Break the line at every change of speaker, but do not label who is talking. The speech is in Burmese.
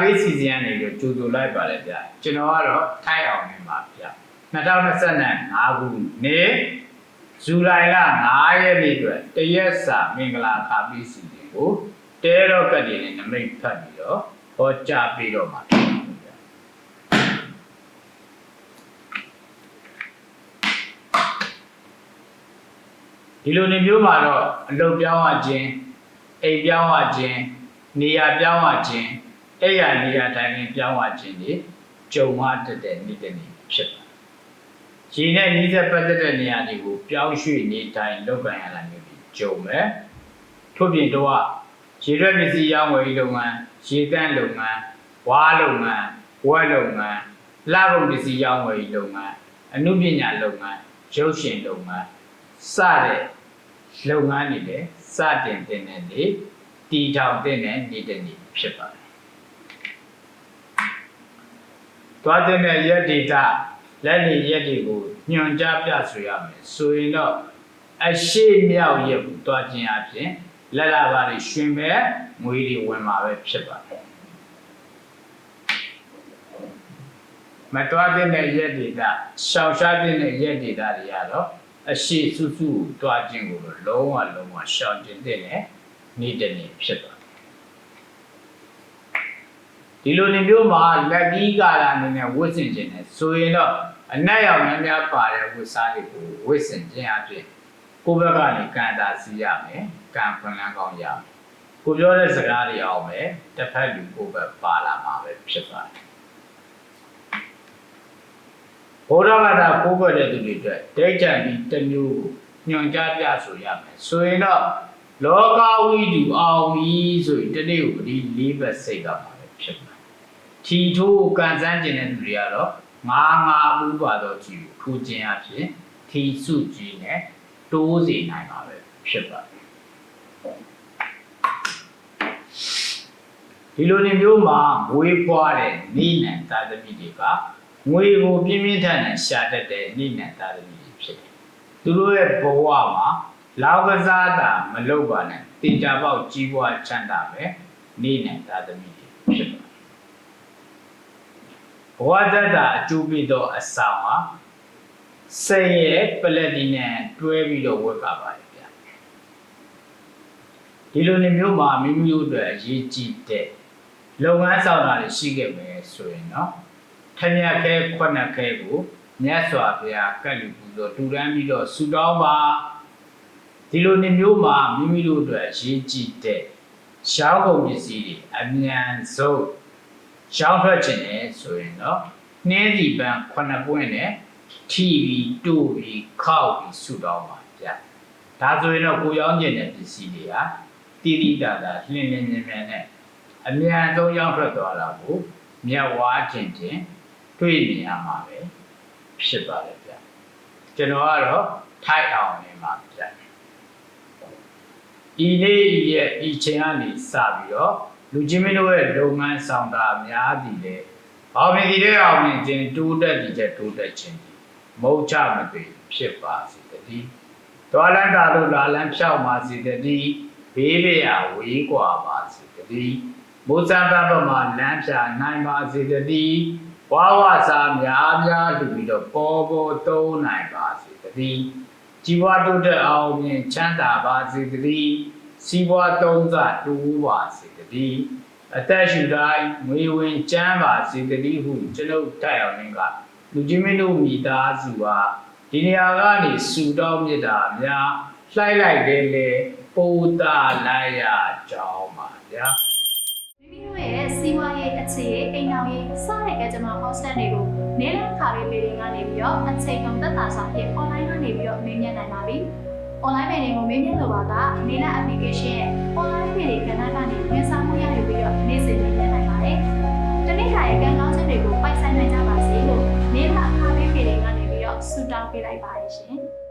ပေးစီစဉ်ရနေလို့ကြိုဆိုလိုက်ပါလေဗျကျွန်တော်ကတော့ထိုက်အောင်နေပါဗျ2025ခုနှစ်ဇူလိုင်လ9ရက်နေ့အတွက်တရက်စာမင်္ဂလာခါပေးစီစဉ်ကိုတဲတော့ကတည်းကနမိတ်ဖတ်ပြီးတော့ဟောကြားပြီးတော့မှာဖြစ်ပါတယ်ဗျဒီလိုနေမျိုးမှာတော့အလုပ်ပြောင်းရခြင်းအိမ်ပြောင်းရခြင်းနေရာပြောင်းရခြင်း အဲ့ရနေရာတိုင်းရင်ပြောင်းရခြင်းတွေကြုံရတတ်တဲ့နေ့တစ်နေ့ဖြစ်ပါတယ်။ရေနဲ့နီးစပ်ပတ်သက်တဲ့နေရာတွေကိုပြောင်းရွှေ့နေတိုင်းလုပ်ကံရတာမျိုးတွေကြုံမယ်။ထို့ပြင်တော့ရေရွက်ပစ္စည်းရောင်းဝယ်ရေးလုပ်ငန်း၊ရေတန့်လုပ်ငန်း၊ဝါးလုပ်ငန်း၊ဝက်လုပ်ငန်း၊လှပုံပစ္စည်းရောင်းဝယ်ရေးလုပ်ငန်း၊အနုပညာလုပ်ငန်း၊ရုပ်ရှင်လုပ်ငန်းစတဲ့လုပ်ငန်းတွေလည်းစတင်တင်တဲ့နေ့တည်ထောင်တဲ့နေ့တစ်နေ့ဖြစ်ပါတယ် သွားတဲ့ရက်ဒေတာလက်နေရက်တွေကိုညွန်ကြားပြဆိုရမယ်ဆိုရင်တော့အရှိမြောက်ရက်ကိုသွားခြင်းအပြင်လက်လာပါတွေရှင်မဲ့ငွေတွေဝင်มาပဲဖြစ်ပါတယ်မတော်တဲ့ရက်ဒေတာရှောင်ရှားတဲ့ရက်ဒေတာတွေကတော့အရှိစုစုကိုတွားခြင်းကိုတော့လုံးဝလုံးဝရှောင်ကျင်တဲ့နေ့တစ်နေ့ဖြစ်ပါတယ် ဒီလိုနေမျိုးမှာလက်ကြီးကာလာအနေနဲ့ဝတ်ဆင်ခြင်းနဲ့ဆိုရင်တော့အနက်ရောင်များများပါတဲ့ဝတ်စားတွေကိုဝတ်ဆင်ခြင်းအပြင်ကိုယ့်ဘက်ကနေကန်တာစီရမယ်ကံဖွင့်လန်းကောင်းရမယ်ကိုပြောတဲ့စကားတွေအောင်မယ်တစ်ဖက်လူကိုယ့်ဘက်ပါလာမှာပဲဖြစ်ပါတယ်ဘုရားဘာသာကိုးကွယ်တဲ့သူတွေအတွက်ဒိဋ္ဌံပြီးတစ်မျိုးကိုညွန်ကြားပြဆိုရမယ်ဆိုရင်တော့လောကဝိတုအောင်ပြီဆိုရင်တနေ့ကိုဒီလေးဘက်စိတ်ကပါပဲဖြစ်မှာ ထီထိုးကန်ဆန်းကျင်တဲ့သူတွေကတော့ငါးငါးဥပါတော့ကြည့်ထိုးခြင်းအဖြစ်ထီစုကြည့်နဲ့တိုးစေနိုင်ပါပဲဖြစ်ပါတယ်ဒီလိုနေမျိုးမှာငွေပွားတဲ့နိနံသာသမီတွေကငွေကိုပြင်းပြင်းထန်ထန်ရှာတတ်တဲ့နိနံသာသမီတွေဖြစ်တယ်သူတို့ရဲ့ဘဝမှာလောကစားတာမလုပ်ပါနဲ့တင်ကြပေါက်ကြီးပွားချမ်းသာပဲနိနံသာသမီတွေဖြစ်ပါတယ် ဘဝတတအကျိုးပေးသောအဆောင်ဟာစိတ်ရဲ့ပလက်တီနမ်တွဲပြီးတော့ဝတ်ပါပါတယ်ဗျာဒီလိုနေမျိုးမှာမိမိတို့အတွက်အရေးကြီးတဲ့လုပ်ငန်းဆောင်တာတွေရှိခဲ့မယ်ဆိုရင်เนาะထမြက်ခဲခွက်နက်ခဲကိုမြတ်စွာဘုရားကတ်လူပူဇော်တူတန်းပြီးတော့ဆူတောင်းပါဒီလိုနေမျိုးမှာမိမိတို့အတွက်အရေးကြီးတဲ့ရှောင်းကုန်ပစ္စည်းတွေအမြန်ဆုံး ရှောင်းထွက်ခြင်းနဲ့ဆိုရင်တော့နှင်းစီပန်းခုနှစ်ပွင့်နဲ့ထိပြီးတို့ပြီးခောက်ပြီးဆူတောင်းပါဗျာဒါဆိုရင်တော့ကိုရောင်းခြင်းတဲ့ပစ္စည်းတွေဟာတိတိတတာလှင်လင်းမြင်မြန်နဲ့အမြန်ဆုံးရောက်ထွက်သွားတာကိုမြတ်ဝါခြင်းချင်းတွေ့မြင်ရမှာပဲဖြစ်ပါလေဗျာကျွန်တော်ကတော့ထိုက်အောင်နေမှာဗျာဤနေ့ဤရဲ့ဤချိန်ကနေစပြီးတော့ လူချင်းမင်းတို့ရဲ့လုပ်ငန်းဆောင်တာများသည်လေဘာဖြစ်ဒီတဲ့အောင်မြင်ခြင်းတိုးတက်ဒီချက်တိုးတက်ခြင်းမဟုတ်ချမသိဖြစ်ပါစေတည်းတော်လန်တာတို့လာလန်ဖြောက်ပါစေတည်းဘေးပြာဝေးကွာပါစေတည်းမိုးစားတာတော့မှလမ်းဖြာနိုင်ပါစေတည်းဝါဝစာများများလူပြီးတော့ပေါ်ပေါ်တုံးနိုင်ပါစေတည်းជីវာတုတ်အောင်မြင်ချမ်းသာပါစေတည်း စီးပွားသုံးစတိုးပါစေတည်းအသက်ရှူတိုင်းငွေဝင်ချမ်းပါစေတည်းဟုကျွန်ုပ်တိုက်အောင်င်းကလူကြီးမင်းတို့မိသားစုဟာဒီနေရာကနေစူတောင်းမြစ်တာများလှိုက်လိုက်တယ်လေပိုးတာလိုက်ရကြောင်းပါဗျာ
မိမိတို့ရဲ့စီးပွားရေးအခြေရေးအိမ်အောင်ရေးစတဲ့ကကြမ္မာ hostel တွေကိုနေလခါရေးပေတွေကနေပြီးတော့အချိန်ကုန်သက်သာဆောင်ဖြင့် online ကနေပြီးတော့မေးမြန်းနိုင်ပါပြီ။ online ပေတွေကိုမေးမြန်းလိုပါကနေလ application ရဲ့ online ပေတွေကဏ္ဍကနေဝန်ဆောင်မှုရယူပြီးတော့နေ့စဉ်မေးမြန်းနိုင်ပါတယ်။တနေ့ခါရဲ့ကံကောင်းချက်တွေကိုပိုက်ဆိုင်နိုင်ကြပါစေလို့နေလအခါရေးပေတွေကနေပြီးတော့ဆုတောင်းပေးလိုက်ပါတယ်ရှင်။